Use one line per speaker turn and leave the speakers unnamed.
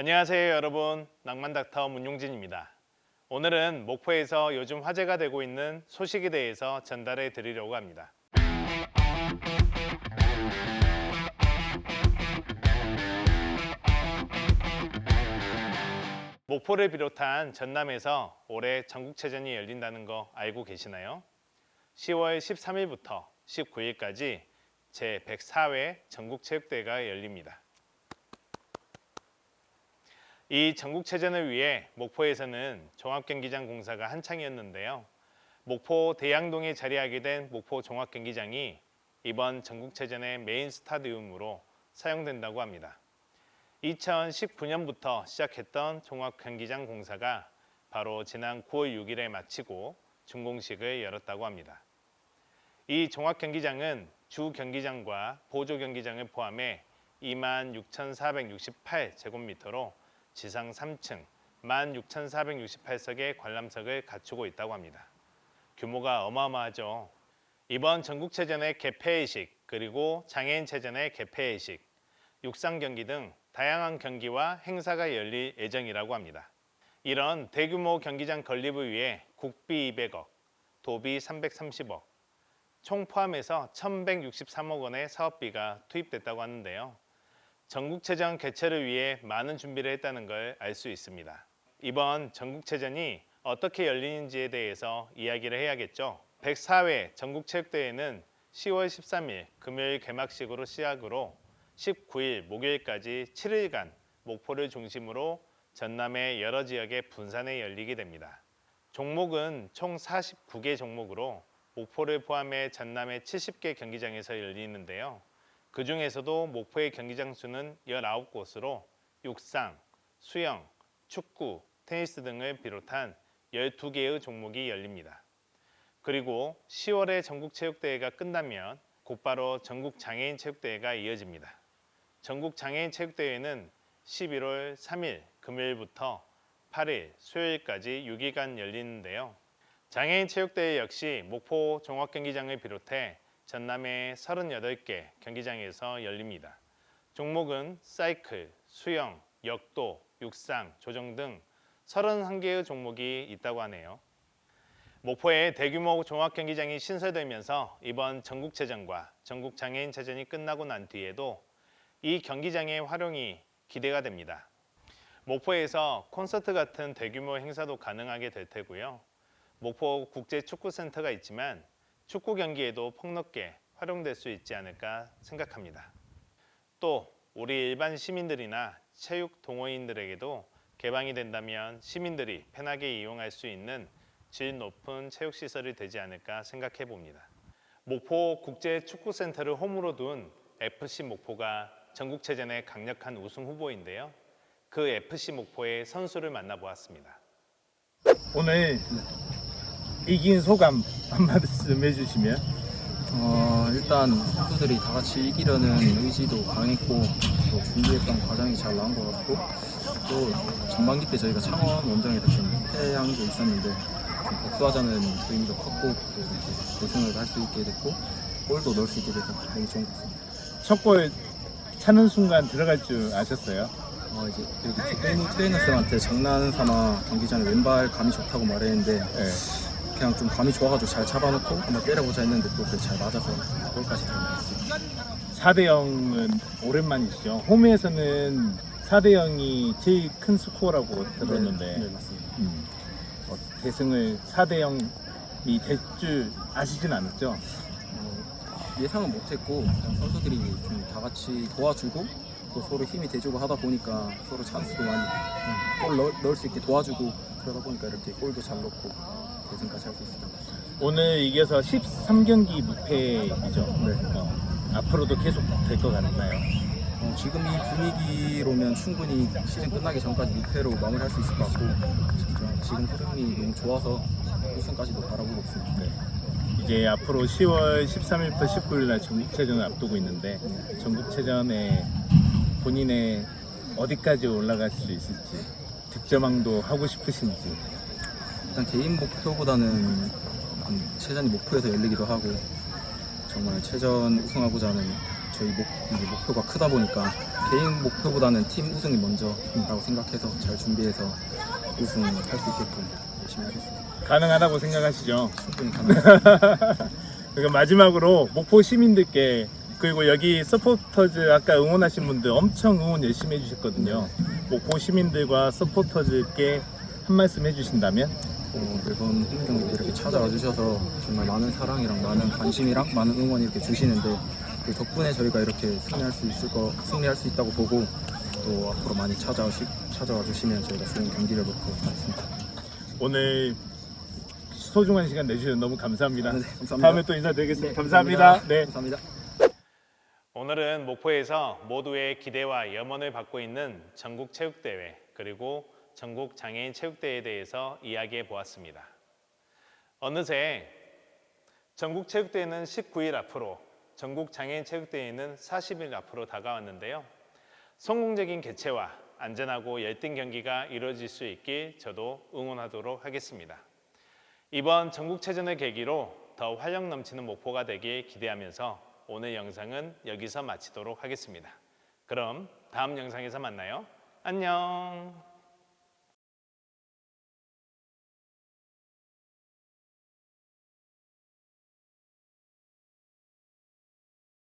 안녕하세요 여러분 낭만닥터 문용진입니다 오늘은 목포에서 요즘 화제가 되고 있는 소식에 대해서 전달해 드리려고 합니다 목포를 비롯한 전남에서 올해 전국체전이 열린다는 거 알고 계시나요? 10월 13일부터 19일까지 제104회 전국체육대회가 열립니다. 이 전국체전을 위해 목포에서는 종합경기장 공사가 한창이었는데요. 목포 대양동에 자리하게 된 목포 종합경기장이 이번 전국체전의 메인 스타디움으로 사용된다고 합니다. 2019년부터 시작했던 종합경기장 공사가 바로 지난 9월 6일에 마치고 준공식을 열었다고 합니다. 이 종합경기장은 주 경기장과 보조 경기장을 포함해 26,468제곱미터로 지상 3층 16,468석의 관람석을 갖추고 있다고 합니다. 규모가 어마어마하죠. 이번 전국체전의 개폐회식 그리고 장애인체전의 개폐회식, 육상 경기 등 다양한 경기와 행사가 열릴 예정이라고 합니다. 이런 대규모 경기장 건립을 위해 국비 200억, 도비 330억, 총 포함해서 1,163억 원의 사업비가 투입됐다고 하는데요. 전국체전 개최를 위해 많은 준비를 했다는 걸 알 수 있습니다. 이번 전국체전이 어떻게 열리는지에 대해서 이야기를 해야겠죠. 104회 전국체육대회는 10월 13일 금요일 개막식으로 시작으로 19일 목요일까지 7일간 목포를 중심으로 전남의 여러 지역에 분산해 열리게 됩니다. 종목은 총 49개 종목으로 목포를 포함해 전남의 70개 경기장에서 열리는데요. 그 중에서도 목포의 경기장 수는 19곳으로 육상, 수영, 축구, 테니스 등을 비롯한 12개의 종목이 열립니다. 그리고 10월에 전국체육대회가 끝나면 곧바로 전국장애인체육대회가 이어집니다. 전국장애인체육대회는 11월 3일 금요일부터 8일 수요일까지 6일간 열리는데요. 장애인체육대회 역시 목포 종합경기장을 비롯해 전남의 38개 경기장에서 열립니다. 종목은 사이클, 수영, 역도, 육상, 조정 등 31개의 종목이 있다고 하네요. 목포에 대규모 종합 경기장이 신설되면서 이번 전국체전과 전국장애인체전이 끝나고 난 뒤에도 이 경기장의 활용이 기대가 됩니다. 목포에서 콘서트 같은 대규모 행사도 가능하게 될 테고요. 목포 국제축구센터가 있지만 축구 경기에도 폭넓게 활용될 수 있지 않을까 생각합니다. 또 우리 일반 시민들이나 체육 동호인들에게도 개방이 된다면 시민들이 편하게 이용할 수 있는 질 높은 체육 시설이 되지 않을까 생각해 봅니다. 목포 국제 축구 센터를 홈으로 둔 FC 목포가 전국체전의 강력한 우승 후보인데요. 그 FC 목포의 선수를 만나보았습니다.
오늘 이긴 소감 한 말씀 해주시면
어, 일단 선수들이 다 같이 이기려는 의지도 강했고 또 준비했던 과정이 잘 나온 것 같고 또 전반기 때 저희가 창원 원정에서 좀 패한 게 있었는데 좀 복수하자는 의미도 컸고 또 이렇게 우승을 할 수 있게 됐고 골도 넣을 수 있게 돼서 너무 좋은 것 같습니다.
첫골 차는 순간 들어갈 줄 아셨어요?
어, 이제 여기 트레이너, 트레이너쌤한테 장난 삼아 경기장에 왼발 감이 좋다고 말했는데
네.
그냥 좀 감이 좋아가지고 잘 잡아놓고 한번 때려보자 했는데 또 그게 잘 맞아서 골까지 들어갔습니다.
4대 0은 오랜만이시죠. 홈에서는 4대 0이 제일 큰 스코어라고 들었는데
네, 맞습니다.
음, 어, 대승을 4대 0이 될 줄 아시진 않았죠?
어, 예상은 못했고 그냥 선수들이 좀 다 같이 도와주고 또 서로 힘이 돼주고 하다 보니까 서로 찬스도 많이 음, 골 넣, 넣을 수 있게 도와주고 그러다 보니까 이렇게 골도 잘 넣고 대승까지 할 수 있었던 것 같습니다.
오늘 이겨서 13경기 무패이죠.
네.
어, 앞으로도 계속 될 것 같나요?
어, 지금 이 분위기로면 충분히 시즌 끝나기 전까지 무패로 마무리할 수 있을 것 같고 진짜 지금 흐름이 너무 좋아서 우승까지도 바라보고 있습니다.
네. 이제 앞으로 10월 13일부터 19일 날 전국체전을 앞두고 있는데 전국체전에 본인의 어디까지 올라갈 수 있을지 득점왕도 하고 싶으신지
일단 개인 목표보다는 음, 체전이 목표에서 열리기도 하고 정말 체전 우승하고자 하는 저희 목, 목표가 크다 보니까 개인 목표보다는 팀 우승이 먼저라고 생각해서 잘 준비해서 우승할 수 있게끔 열심히 하겠습니다.
가능하다고 생각하시죠?
충분히 가능합니다.
그리고 마지막으로 목포 시민들께 그리고 여기 서포터즈 아까 응원하신 분들 엄청 응원 열심히 해주셨거든요. 목포 시민들과 서포터즈께 한 말씀 해주신다면
어, 매번 홈 경기 때 이렇게 찾아와 주셔서 정말 많은 사랑이랑 많은 관심이랑 많은 응원 이렇게 주시는데 그 덕분에 저희가 이렇게 승리할 수 있을 거 승리할 수 있다고 보고 또 앞으로 많이 찾아와 시, 찾아와 주시면 저희가 좋은 경기를 먹도록 하겠습니다.
오늘 소중한 시간 내주셔서 너무 감사합니다.
네, 감사합니다.
다음에 또 인사드리겠습니다. 감사합니다. 네.
감사합니다.
오늘은 목포에서 모두의 기대와 염원을 받고 있는 전국 체육대회 그리고 전국 장애인 체육대회에 대해서 이야기해 보았습니다. 어느새 전국 체육대회는 19일 앞으로 전국 장애인 체육대회는 40일 앞으로 다가왔는데요. 성공적인 개최와 안전하고 열띤 경기가 이루어질 수 있길 저도 응원하도록 하겠습니다. 이번 전국체전을 계기로 더 활력 넘치는 목포가 되길 기대하면서 오늘 영상은 여기서 마치도록 하겠습니다. 그럼 다음 영상에서 만나요. 안녕.